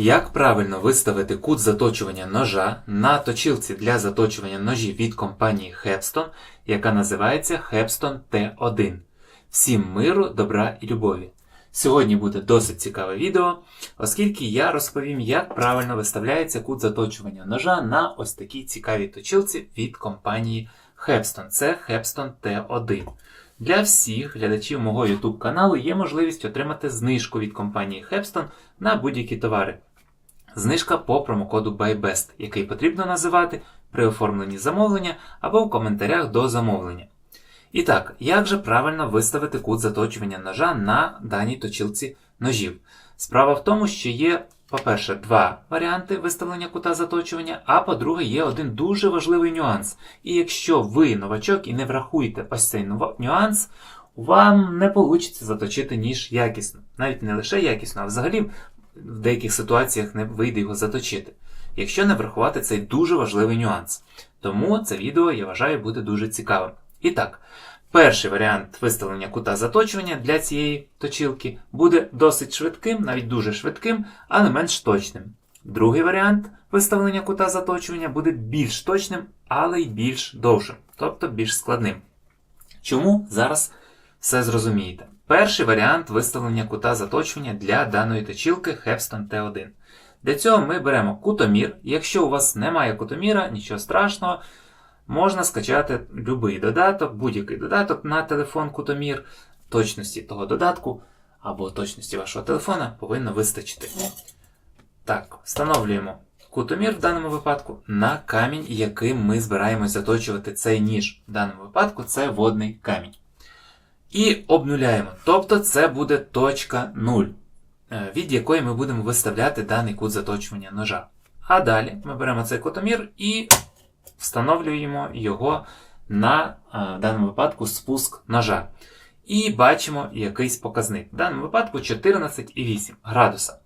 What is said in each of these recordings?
Як правильно виставити кут заточування ножа на точилці для заточування ножів від компанії Hepston, яка називається Hepston T1. Всім миру, добра і любові! Сьогодні буде досить цікаве відео, оскільки я розповім, як правильно виставляється кут заточування ножа на ось такій цікавій точилці від компанії Hepston. Це Hepston T1. Для всіх глядачів мого YouTube каналу є можливість отримати знижку від компанії Hepston на будь-які товари. Знижка по промокоду BuyBest, який потрібно називати при оформленні замовлення або в коментарях до замовлення. І так, як же правильно виставити кут заточування ножа на даній точилці ножів? Справа в тому, що є, по-перше, два варіанти виставлення кута заточування, а по-друге, є один дуже важливий нюанс. І якщо ви новачок і не врахуєте ось цей нюанс, вам не вийде заточити ніж якісно. Навіть не лише якісно, а взагалі в деяких ситуаціях не вийде його заточити. Якщо не врахувати цей дуже важливий нюанс. Тому це відео, я вважаю, буде дуже цікавим. І так, перший варіант виставлення кута заточування для цієї точилки буде досить швидким, навіть дуже швидким, але менш точним. Другий варіант виставлення кута заточування буде більш точним, але й більш довшим, тобто більш складним. Чому зараз все зрозумієте? Перший варіант виставлення кута заточування для даної точилки Hepston T1. Для цього ми беремо кутомір. Якщо у вас немає кутоміра, нічого страшного, можна скачати будь-який додаток, будь-який додаток на телефон кутомір. Точності того додатку або точності вашого телефона повинно вистачити. Так, встановлюємо кутомір в даному випадку на камінь, яким ми збираємось заточувати цей ніж. В даному випадку це водний камінь. І обнуляємо. Тобто це буде точка 0, е, від якої ми будемо виставляти даний кут заточування ножа. А далі ми беремо цей кутомір і встановлюємо його на е, в даному випадку спуск ножа. І бачимо якийсь показник. В даному випадку 14,8 градуса.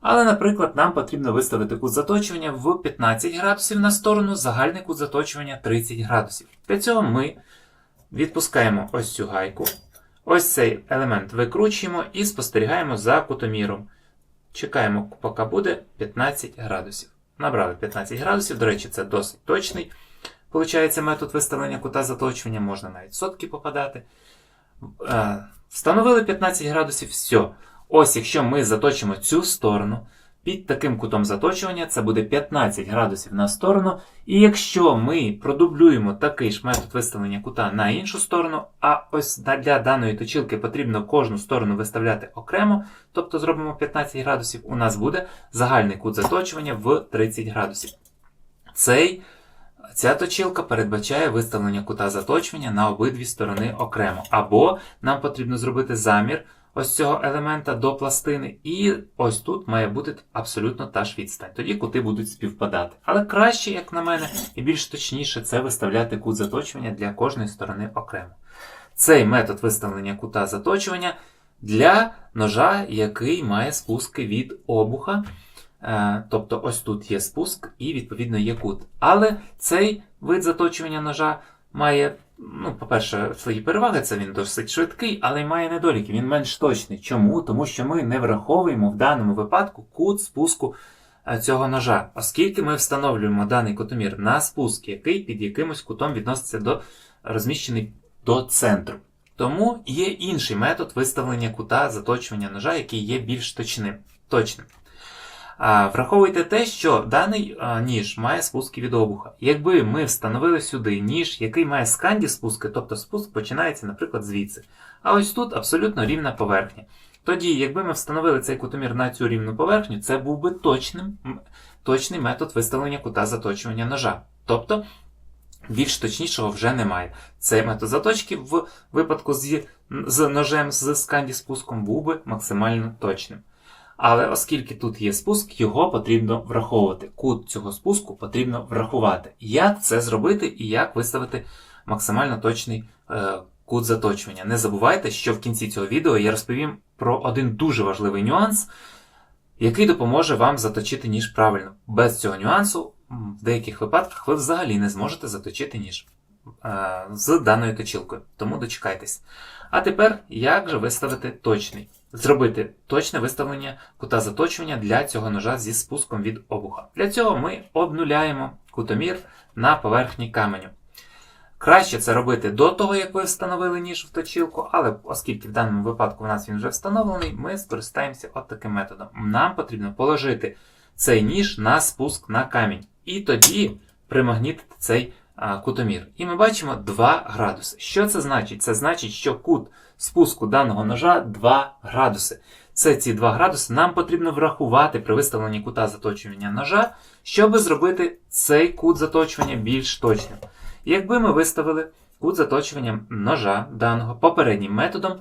Але, наприклад, нам потрібно виставити кут заточування в 15 градусів на сторону, загальний кут заточування 30 градусів. Для цього ми відпускаємо ось цю гайку. Ось цей елемент викручуємо і спостерігаємо за кутоміром. Чекаємо, поки буде 15 градусів. Набрали 15 градусів, до речі, це досить точний. Получається метод виставлення кута заточування, можна навіть сотки попадати. Е, Встановили 15 градусів, все. Ось якщо ми заточимо цю сторону, під таким кутом заточування це буде 15 градусів на сторону. І якщо ми продублюємо такий ж метод виставлення кута на іншу сторону, а ось для даної точилки потрібно кожну сторону виставляти окремо, тобто зробимо 15 градусів, у нас буде загальний кут заточування в 30 градусів. Цей, ця точилка передбачає виставлення кута заточування на обидві сторони окремо. Або нам потрібно зробити замір ось цього елемента до пластини, і ось тут має бути абсолютно та ж відстань. Тоді кути будуть співпадати. Але краще, як на мене, і більш точніше, це виставляти кут заточування для кожної сторони окремо. Цей метод виставлення кута заточування для ножа, який має спуски від обуха. Е, Тобто ось тут є спуск і, відповідно, є кут. Але цей вид заточування ножа має, ну, по-перше, свої переваги, це він досить швидкий, але й має недоліки, він менш точний. Чому? Тому що ми не враховуємо в даному випадку кут спуску е, цього ножа, оскільки ми встановлюємо даний кутомір на спуск, який під якимось кутом відноситься до розміщений до центру. Тому є інший метод виставлення кута заточування ножа, який є більш точним. точним. Враховуйте те, що даний ніж має спуски від обуха. Якби ми встановили сюди ніж, який має сканді спуски, тобто спуск починається, наприклад, звідси. А ось тут абсолютно рівна поверхня. Тоді, якби ми встановили цей кутомір на цю рівну поверхню, це був би точним, точний метод виставлення кута заточування ножа. Тобто більш точнішого вже немає. Цей метод заточки в випадку з, з ножем з сканді спуском був би максимально точним. Але оскільки тут є спуск, його потрібно враховувати. Кут цього спуску потрібно врахувати. Як це зробити і як виставити максимально точний е, кут заточування? Не забувайте, що в кінці цього відео я розповім про один дуже важливий нюанс, який допоможе вам заточити ніж правильно. Без цього нюансу, в деяких випадках, ви взагалі не зможете заточити ніж е, з даною точилкою. Тому дочекайтесь. А тепер, як же виставити точний зробити точне виставлення кута заточування для цього ножа зі спуском від обуха. Для цього ми обнуляємо кутомір на поверхні каменю. Краще це робити до того, як ви встановили ніж в точилку, але оскільки в даному випадку у нас він вже встановлений, ми скористаємося от таким методом. Нам потрібно положити цей ніж на спуск на камінь. І тоді примагнітити цей кутомір. І ми бачимо 2 градуси. Що це значить? Це значить, що кут спуску даного ножа 2 градуси. Це ці 2 градуси нам потрібно врахувати при виставленні кута заточування ножа, щоб зробити цей кут заточування більш точним. Якби ми виставили кут заточування ножа даного попереднім методом,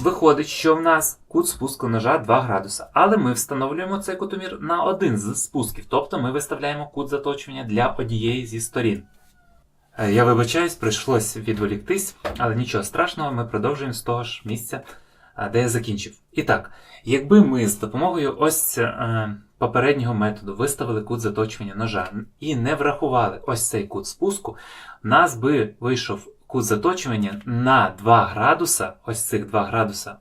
виходить, що в нас кут спуску ножа 2 градуса. Але ми встановлюємо цей кутомір на один з спусків, тобто ми виставляємо кут заточування для однієї зі сторін. Е, Я вибачаюсь, прийшлось відволіктись, але нічого страшного, ми продовжуємо з того ж місця, е, де я закінчив. І так, якби ми з допомогою ось е, попереднього методу виставили кут заточування ножа і не врахували ось цей кут спуску, в нас би вийшов кут заточування на 2 градуса, ось цих 2 градуса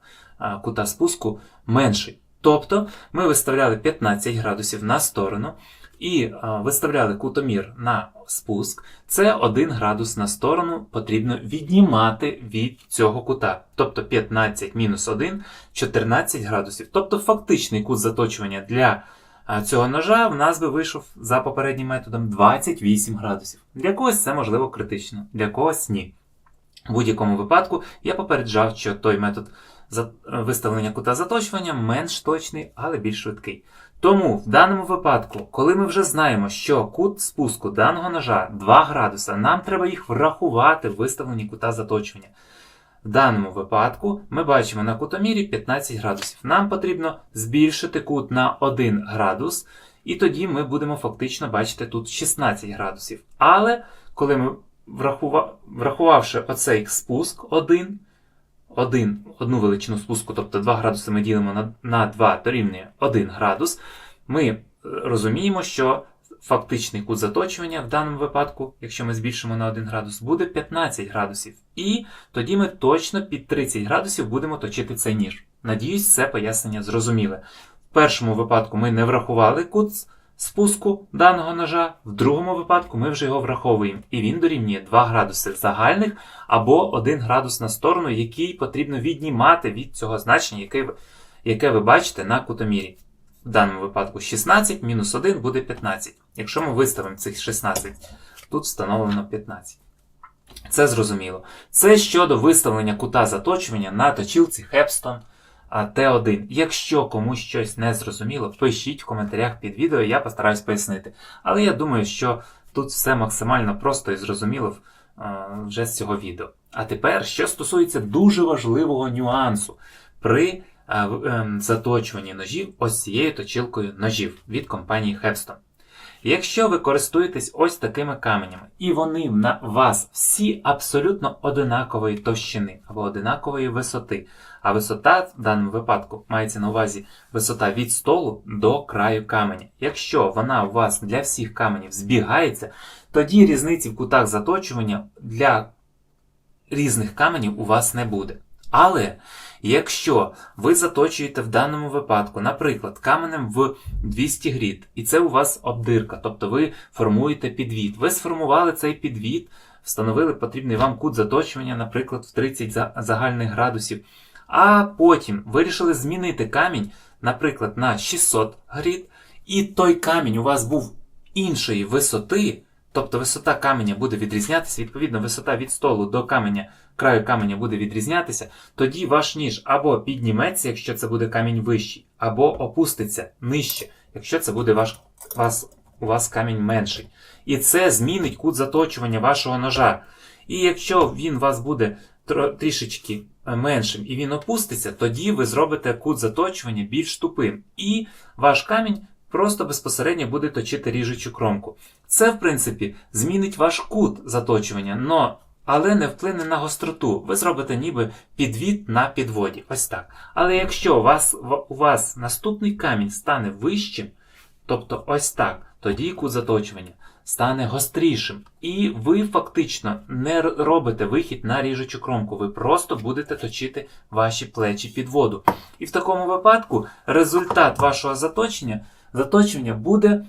кута спуску менший. Тобто ми виставляли 15 градусів на сторону і е, виставляли кутомір на спуск, це 1 градус на сторону потрібно віднімати від цього кута. Тобто 15 мінус 1 14 градусів. Тобто фактичний кут заточування для е, цього ножа в нас би вийшов за попереднім методом 28 градусів. Для когось це можливо критично, для когось ні. В будь-якому випадку я попереджав, що той метод виставлення кута заточування менш точний, але більш швидкий. Тому в даному випадку, коли ми вже знаємо, що кут спуску даного ножа 2 градуса, нам треба їх врахувати в виставленні кута заточування. В даному випадку ми бачимо на кутомірі 15 градусів. Нам потрібно збільшити кут на 1 градус, і тоді ми будемо фактично бачити тут 16 градусів. Але коли ми врахува... врахувавши оцей спуск 1, один, одну величину спуску, тобто 2 градуси ми ділимо на, на 2 дорівнює 1 градус, ми е, розуміємо, що фактичний кут заточування в даному випадку, якщо ми збільшимо на 1 градус, буде 15 градусів. І тоді ми точно під 30 градусів будемо точити цей ніж. Надіюсь, це пояснення зрозуміле. В першому випадку ми не врахували кут спуску даного ножа, в другому випадку ми вже його враховуємо, і він дорівнює 2 градуси загальних або 1 градус на сторону, який потрібно віднімати від цього значення, яке ви, яке ви бачите на кутомірі. В даному випадку 16 мінус 1 буде 15. Якщо ми виставимо цих 16, тут встановлено 15. Це зрозуміло. Це щодо виставлення кута заточування на точілці Хепстон Т1. Якщо комусь щось не зрозуміло, пишіть в коментарях під відео, я постараюсь пояснити. Але я думаю, що тут все максимально просто і зрозуміло е, вже з цього відео. А тепер, що стосується дуже важливого нюансу при е, ем, заточуванні ножів ось цією точилкою ножів від компанії Hepston. Якщо ви користуєтесь ось такими каменями, і вони на вас всі абсолютно одинакової товщини або одинакової висоти, а висота в даному випадку мається на увазі висота від столу до краю каменя. Якщо вона у вас для всіх каменів збігається, тоді різниці в кутах заточування для різних каменів у вас не буде. Але якщо ви заточуєте в даному випадку, наприклад, каменем в 200 гріт, і це у вас обдирка, тобто ви формуєте підвід. Ви сформували цей підвід, встановили потрібний вам кут заточування, наприклад, в 30 загальних градусів, а потім вирішили змінити камінь, наприклад, на 600 гріт, і той камінь у вас був іншої висоти, тобто висота каменя буде відрізнятися, відповідно, висота від столу до каменя, краю каменя буде відрізнятися, тоді ваш ніж або підніметься, якщо це буде камінь вищий, або опуститься нижче, якщо це буде ваш, вас, у вас камінь менший. І це змінить кут заточування вашого ножа. І якщо він у вас буде трішечки е, меншим і він опуститься, тоді ви зробите кут заточування більш тупим. І ваш камінь просто безпосередньо буде точити ріжучу кромку. Це, в принципі, змінить ваш кут заточування, но, але не вплине на гостроту. Ви зробите ніби підвід на підводі. Ось так. Але якщо у вас, у вас наступний камінь стане вищим, тобто ось так, тоді кут заточування стане гострішим. І ви фактично не робите вихід на ріжучу кромку. Ви просто будете точити ваші плечі під воду. І в такому випадку результат вашого заточення, заточення буде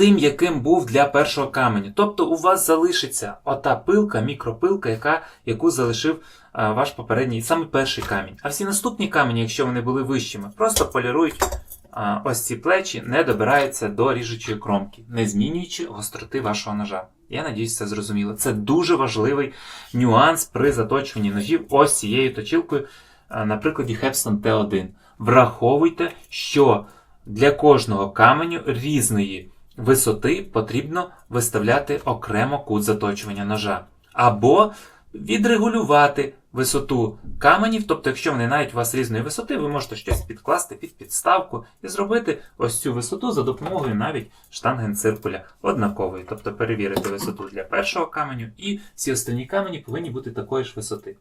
тим, яким був для першого каменю. Тобто у вас залишиться ота пилка, мікропилка, яка, яку залишив а, ваш попередній, саме перший камінь. А всі наступні камені, якщо вони були вищими, просто полірують а, ось ці плечі, не добираються до ріжучої кромки, не змінюючи гостроти вашого ножа. Я надіюсь, це зрозуміло. Це дуже важливий нюанс при заточуванні ножів ось цією точилкою а, на прикладі Hepstone T1. Враховуйте, що для кожного каменю різної висоти потрібно виставляти окремо кут заточування ножа. Або відрегулювати висоту каменів, тобто, якщо вони навіть у вас різної висоти, ви можете щось підкласти під підставку і зробити ось цю висоту за допомогою навіть штангенциркуля однакової. Тобто перевірити висоту для першого каменю, і всі останні камені повинні бути такої ж висоти.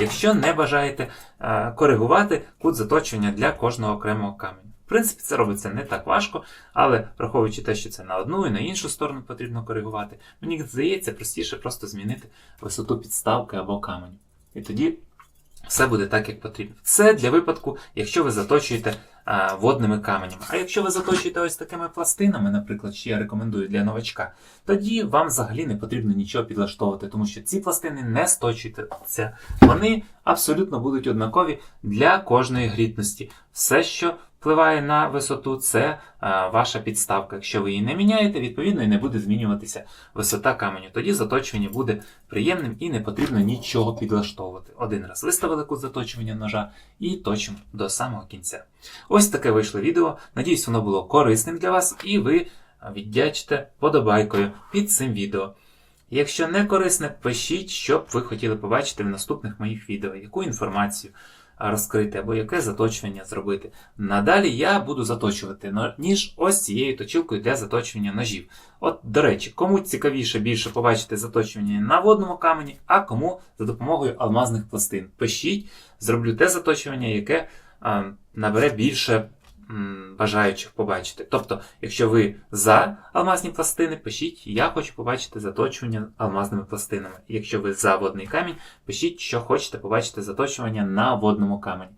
Якщо не бажаєте е, коригувати кут заточення для кожного окремого каменю. В принципі, це робиться не так важко, але враховуючи те, що це на одну і на іншу сторону потрібно коригувати, мені здається, простіше просто змінити висоту підставки або каменю. І тоді все буде так, як потрібно. Це для випадку, якщо ви заточуєте водними каменями. А якщо ви заточуєте ось такими пластинами, наприклад, що я рекомендую для новачка, тоді вам взагалі не потрібно нічого підлаштовувати, тому що ці пластини не сточуються. Вони абсолютно будуть однакові для кожної грітності. Все, що впливає на висоту, це ваша підставка. Якщо ви її не міняєте, відповідно і не буде змінюватися висота каменю. Тоді заточування буде приємним і не потрібно нічого підлаштовувати. Один раз виставили кут заточування ножа і точимо до самого кінця. Ось таке вийшло відео. Надіюсь, воно було корисним для вас, і ви віддячите подобайкою під цим відео. Якщо не корисне, пишіть, що б ви хотіли побачити в наступних моїх відео, яку інформацію розкрити або яке заточування зробити. Надалі я буду заточувати ніж ось цією точилкою для заточування ножів. От, до речі, кому цікавіше більше побачити заточування на водному камені, а кому за допомогою алмазних пластин. Пишіть, зроблю те заточування, яке а, набере більше бажаючих побачити. Тобто, якщо ви за алмазні пластини, пишіть, я хочу побачити заточування алмазними пластинами. Якщо ви за водний камінь, пишіть, що хочете побачити заточування на водному камені.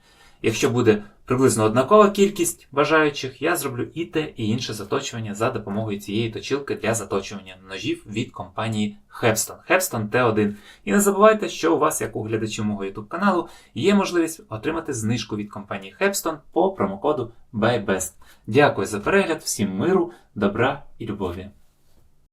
Якщо буде приблизно однакова кількість бажаючих, я зроблю і те, і інше заточування за допомогою цієї точилки для заточування ножів від компанії Hepstone. Hepstone T1. І не забувайте, що у вас, як у глядачів мого YouTube каналу, є можливість отримати знижку від компанії Hepstone по промокоду BuyBest. Дякую за перегляд, всім миру, добра і любові!